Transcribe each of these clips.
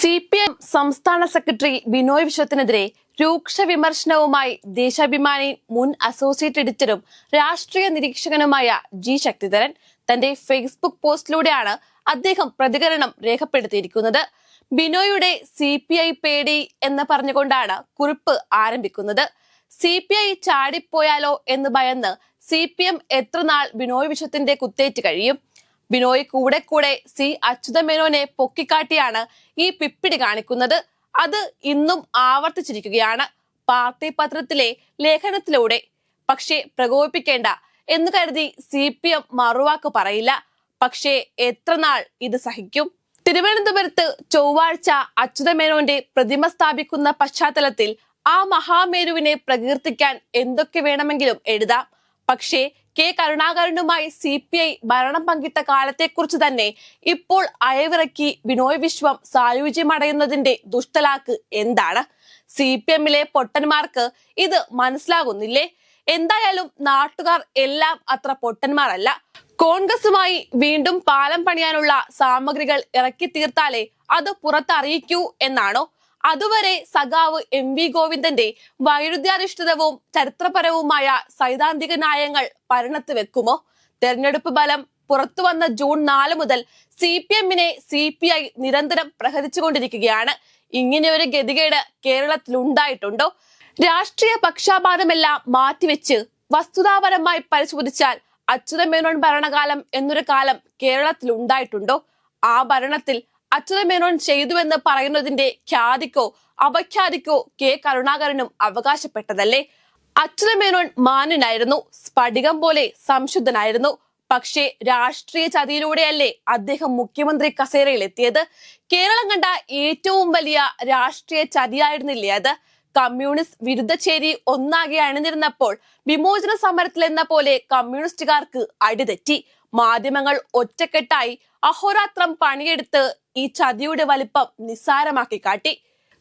C P M സംസ്ഥാന secretary Binoy വിശ്വത്തിനെതിരെ രൂക്ഷ വിമർശനവുമായി ദേശാഭിമാനി മുൻ അസോസിയേറ്റ് എഡിറ്ററും രാഷ്ട്രീയ നിരീക്ഷകനുമായ ജി ശക്തിധരൻ തന്റെ ഫേസ്ബുക്ക് പോസ്റ്റിലൂടെയാണ് അദ്ദേഹം പ്രതികരണം രേഖപ്പെടുത്തിയിരിക്കുന്നത്. ബിനോയുടെ സി പി ഐ പേടി എന്ന് പറഞ്ഞുകൊണ്ടാണ് കുറിപ്പ് ആരംഭിക്കുന്നത്. സി പി ഐ ചാടിപ്പോയാലോ എന്ന് ഭയന്ന് സി പി എം എത്ര ബിനോയ് വിശ്വത്തിന്റെ കുത്തേറ്റ് കഴിയും? ബിനോയ് കൂടെ കൂടെ സി അച്യുതമേനോനെ പൊക്കിക്കാട്ടിയാണ് ഈ പിപ്പിടി കാണിക്കുന്നത്. അത് ഇന്നും ആവർത്തിച്ചിരിക്കുകയാണ് പാർട്ടി പത്രത്തിലെ ലേഖനത്തിലൂടെ. പക്ഷേ പ്രകോപിപ്പിക്കേണ്ട എന്ന് കരുതി സി പി എം മറുവാക്ക് പറയില്ല. പക്ഷേ എത്രനാൾ ഇത് സഹിക്കും? തിരുവനന്തപുരത്ത് ചൊവ്വാഴ്ച അച്യുതമേനോന്റെ പ്രതിമ സ്ഥാപിക്കുന്ന പശ്ചാത്തലത്തിൽ ആ മഹാമേരുവിനെ പ്രകീർത്തിക്കാൻ എന്തൊക്കെ വേണമെങ്കിലും എഴുതാം. പക്ഷേ കെ കരുണാകരനുമായി സി പി ഐ ഭരണം പങ്കിട്ട കാലത്തെക്കുറിച്ച് തന്നെ ഇപ്പോൾ അയവിറക്കി ബിനോയ് വിശ്വം സായുജ്യമടയുന്നതിന്റെ ദുഷ്ടലാക്ക് എന്താണ്? സി പി എമ്മിലെ പൊട്ടന്മാർക്ക് ഇത് മനസ്സിലാകുന്നില്ലേ? എന്തായാലും നാട്ടുകാർ എല്ലാം അത്ര പൊട്ടന്മാരല്ല. കോൺഗ്രസുമായി വീണ്ടും പാലം പണിയാനുള്ള സാമഗ്രികൾ ഇറക്കി തീർത്താലേ അത് പുറത്തറിയിക്കൂ എന്നാണോ അതുവരെ സഖാവ് എം വി ഗോവിന്ദന്റെ വൈരുദ്ധ്യാധിഷ്ഠിതവും ചരിത്രപരവുമായ സൈദ്ധാന്തിക നയങ്ങൾ പരിണത്ത് വെക്കുമോ? തെരഞ്ഞെടുപ്പ് ഫലം പുറത്തു വന്ന ജൂൺ നാല് മുതൽ സി പി എമ്മിനെ സി പി ഐ നിരന്തരം പ്രഹരിച്ചുകൊണ്ടിരിക്കുകയാണ്. ഇങ്ങനെ ഒരു ഗതികേട് കേരളത്തിൽ ഉണ്ടായിട്ടുണ്ടോ? രാഷ്ട്രീയ പക്ഷാപാതമെല്ലാം മാറ്റിവെച്ച് വസ്തുതാപരമായി പരിശോധിച്ചാൽ അച്യുതമേനോൻ ഭരണകാലം എന്നൊരു കാലം കേരളത്തിൽ ഉണ്ടായിട്ടുണ്ടോ? ആ ഭരണത്തിൽ അച്യുതമേനോൻ ചെയ്തുവെന്ന് പറയുന്നതിന്റെ ഖ്യാതിക്കോ അപഖ്യാതിക്കോ കെ. കരുണാകരനും അവകാശപ്പെട്ടതല്ലേ? അച്യുതമേനോൻ മാന്യനായിരുന്നു സ്ഫടികം പോലെ സംശുദ്ധനായിരുന്നു. പക്ഷേ രാഷ്ട്രീയ ചതിയിലൂടെയല്ലേ അദ്ദേഹം മുഖ്യമന്ത്രി കസേരയിൽ എത്തിയത് കേരളം കണ്ട ഏറ്റവും വലിയ രാഷ്ട്രീയ ചതിയായിരുന്നില്ലേ അത്? കമ്മ്യൂണിസ്റ്റ് വിരുദ്ധ ചേരി ഒന്നാകെ അണിനിരുന്നപ്പോൾ വിമോചന സമരത്തിൽ എന്ന പോലെ കമ്മ്യൂണിസ്റ്റുകാർക്ക് അടിതെറ്റി. മാധ്യമങ്ങൾ ഒറ്റക്കെട്ടായി അഹോരാത്രം പണിയെടുത്ത് ഈ ചതിയുടെ വലിപ്പം നിസ്സാരമാക്കി കാട്ടി.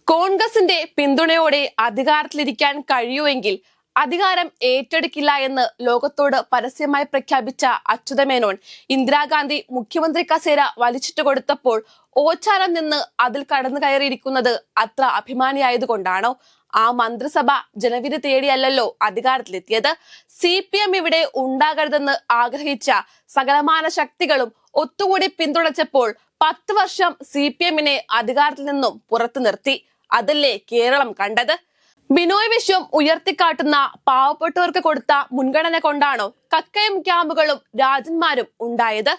കോൺഗ്രസിന്റെ പിന്തുണയോടെ അധികാരത്തിലിരിക്കാൻ കഴിയുമെങ്കിൽ അധികാരം ഏറ്റെടുക്കില്ല എന്ന് ലോകത്തോട് പരസ്യമായി പ്രഖ്യാപിച്ച അച്യുതമേനോൻ ഇന്ദിരാഗാന്ധി മുഖ്യമന്ത്രി കസേര വലിച്ചിട്ട് കൊടുത്തപ്പോൾ ഓച്ചാരം നിന്ന് അതിൽ കടന്നു കയറിയിരിക്കുന്നത് അത്ര അഭിമാനിയായതുകൊണ്ടാണോ? ആ മന്ത്രിസഭ ജനവിധി തേടിയല്ലല്ലോ അധികാരത്തിലെത്തിയത്. സി പി എം ഇവിടെ ഉണ്ടാകരുതെന്ന് ആഗ്രഹിച്ച സകലമാന ശക്തികളും ഒത്തുകൂടി പിന്തുണച്ചപ്പോൾ പത്ത് വർഷം സി പി എമ്മിനെ അധികാരത്തിൽ നിന്നും പുറത്തു നിർത്തി. അതല്ലേ കേരളം കണ്ടത്? ബിനോയ് വിശ്വം ഉയർത്തിക്കാട്ടുന്ന പാവപ്പെട്ടവർക്ക് കൊടുത്ത മുൻഗണന കൊണ്ടാണോ കക്കയം ക്യാമ്പുകളും രാജന്മാരും ഉണ്ടായത്?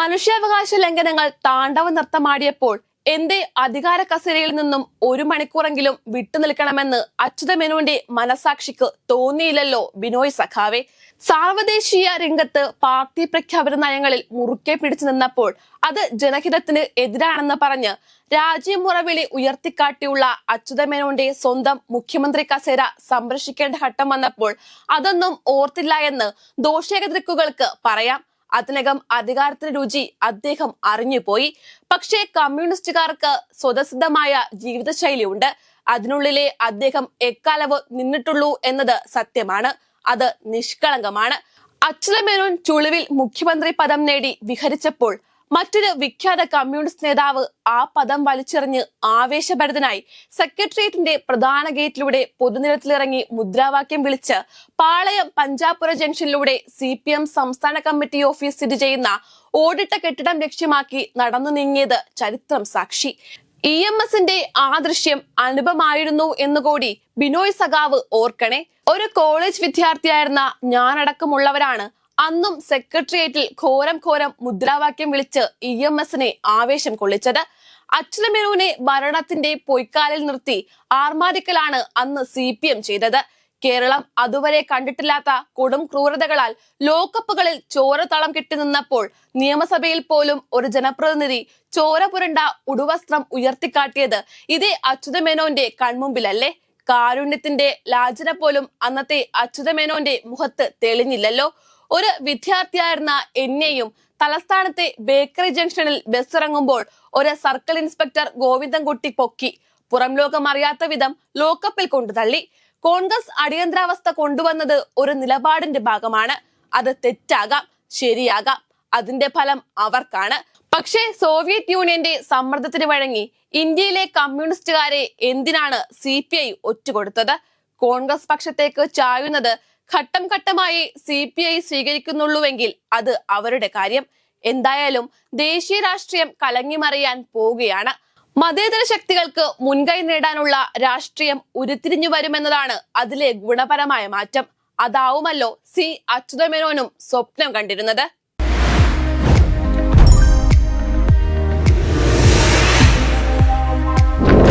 മനുഷ്യാവകാശ ലംഘനങ്ങൾ താണ്ഡവ നൃത്തമാടിയപ്പോൾ എന്തേ അധികാര കസേരയിൽ നിന്നും ഒരു മണിക്കൂറെങ്കിലും വിട്ടുനിൽക്കണമെന്ന് അച്യുതമേനോന്റെ മനസാക്ഷിക്ക് തോന്നിയില്ലല്ലോ ബിനോയ് സഖാവെ. സാർവദേശീയ രംഗത്ത് പാർട്ടി പ്രഖ്യാപന നയങ്ങളിൽ മുറുക്കെ പിടിച്ചു നിന്നപ്പോൾ അത് ജനഹിതത്തിന് എതിരാണെന്ന് പറഞ്ഞ് രാജ്യമുറവിളി ഉയർത്തിക്കാട്ടിയുള്ള അച്യുതമേനോന്റെ സ്വന്തം മുഖ്യമന്ത്രി കസേര സംരക്ഷിക്കേണ്ട ഘട്ടം വന്നപ്പോൾ അതൊന്നും ഓർത്തില്ല എന്ന് ദോഷകൃത്തുക്കൾക്ക് പറയാം. അതിനകം അധികാരത്തിന് രുചി അദ്ദേഹം അറിഞ്ഞുപോയി. പക്ഷേ കമ്മ്യൂണിസ്റ്റുകാർക്ക് സ്വതസിദ്ധമായ ജീവിതശൈലിയുണ്ട്. അതിനുള്ളിലെ അദ്ദേഹം എക്കാലവും നിന്നിട്ടുള്ളൂ എന്നത് സത്യമാണ്. അത് നിഷ്കളങ്കമാണ്. അച്യുതമേനോൻ ചുളിവിൽ മുഖ്യമന്ത്രി പദം നേടി വിഹരിച്ചപ്പോൾ മറ്റൊരു വിഖ്യാത കമ്മ്യൂണിസ്റ്റ് നേതാവ് ആ പദം വലിച്ചെറിഞ്ഞ് ആവേശഭരിതനായി സെക്രട്ടേറിയറ്റിന്റെ പ്രധാന ഗേറ്റിലൂടെ പൊതുനിരത്തിലിറങ്ങി മുദ്രാവാക്യം വിളിച്ച് പാളയം പഞ്ചാപുര ജംഗ്ഷനിലൂടെ സി പി എം സംസ്ഥാന കമ്മിറ്റി ഓഫീസ് സ്ഥിതി ചെയ്യുന്ന ഓടിട്ട കെട്ടിടം ലക്ഷ്യമാക്കി നടന്നു നീങ്ങിയത് ചരിത്രം സാക്ഷി. ഇ എം എസിന്റെ ആ ദൃശ്യം അനുപമായിരുന്നു എന്നുകൂടി ബിനോയ് സഖാവ് ഓർക്കണേ. ഒരു കോളേജ് വിദ്യാർത്ഥിയായിരുന്ന ഞാനടക്കമുള്ളവരാണ് അന്നും സെക്രട്ടേറിയറ്റിൽ ഘോരം ഘോരം മുദ്രാവാക്യം വിളിച്ച് ഇ എം എസിനെ ആവേശം കൊള്ളിച്ചത്. അച്യുതമേനോനെ ഭരണത്തിന്റെ പൊയ്ക്കാലിൽ നിർത്തി ആർമാരിക്കലാണ് അന്ന് സി പി എം ചെയ്തത്. കേരളം അതുവരെ കണ്ടിട്ടില്ലാത്ത കൊടും ക്രൂരതകളാൽ ലോക്കപ്പുകളിൽ ചോര തളം കെട്ടി നിന്നപ്പോൾ നിയമസഭയിൽ പോലും ഒരു ജനപ്രതിനിധി ചോര പുരണ്ട ഉടുവസ്ത്രം ഉയർത്തിക്കാട്ടിയത് ഇതേ അച്യുതമേനോന്റെ കൺമുമ്പിലല്ലേ? കാരുണ്യത്തിന്റെ ലാജന പോലും അന്നത്തെ അച്യുതമേനോന്റെ മുഖത്ത് തെളിഞ്ഞില്ലല്ലോ. ഒരു വിദ്യാർത്ഥിയായിരുന്ന എന്നെയും തലസ്ഥാനത്തെ ബേക്കറി ജംഗ്ഷനിൽ ബസ് ഇറങ്ങുമ്പോൾ ഒരു സർക്കിൾ ഇൻസ്പെക്ടർ ഗോവിന്ദൻകുട്ടി പൊക്കി. പുറം ലോകം അറിയാത്ത വിധം ലോക്കപ്പിൽ കൊണ്ടുതള്ളി കോൺഗ്രസ് അടിയന്തരാവസ്ഥ കൊണ്ടുവന്നത് ഒരു നിലപാടിന്റെ ഭാഗമാണ്. അത് തെറ്റാകാം ശരിയാകാം. അതിന്റെ ഫലം അവർക്കാണ്. പക്ഷേ സോവിയറ്റ് യൂണിയന്റെ സമ്മർദ്ദത്തിന് വഴങ്ങി ഇന്ത്യയിലെ കമ്മ്യൂണിസ്റ്റുകാരെ എന്തിനാണ് സി പി ഐ ഒറ്റുകൊടുത്തത്? കോൺഗ്രസ് പക്ഷത്തേക്ക് ചായുന്നത് ഘട്ടം ഘട്ടമായി സി പി ഐ സ്വീകരിക്കുന്നുള്ളൂവെങ്കിൽ അത് അവരുടെ കാര്യം. എന്തായാലും ദേശീയ രാഷ്ട്രീയം കലങ്ങിമറിയാൻ പോവുകയാണ്. മതേതര ശക്തികൾക്ക് മുൻകൈ നേടാനുള്ള രാഷ്ട്രീയം ഉരുത്തിരിഞ്ഞു വരുമെന്നതാണ് അതിലെ ഗുണപരമായ മാറ്റം. അതാവുമല്ലോ സി അച്യുതമേനോനും സ്വപ്നം കണ്ടിരുന്നത്.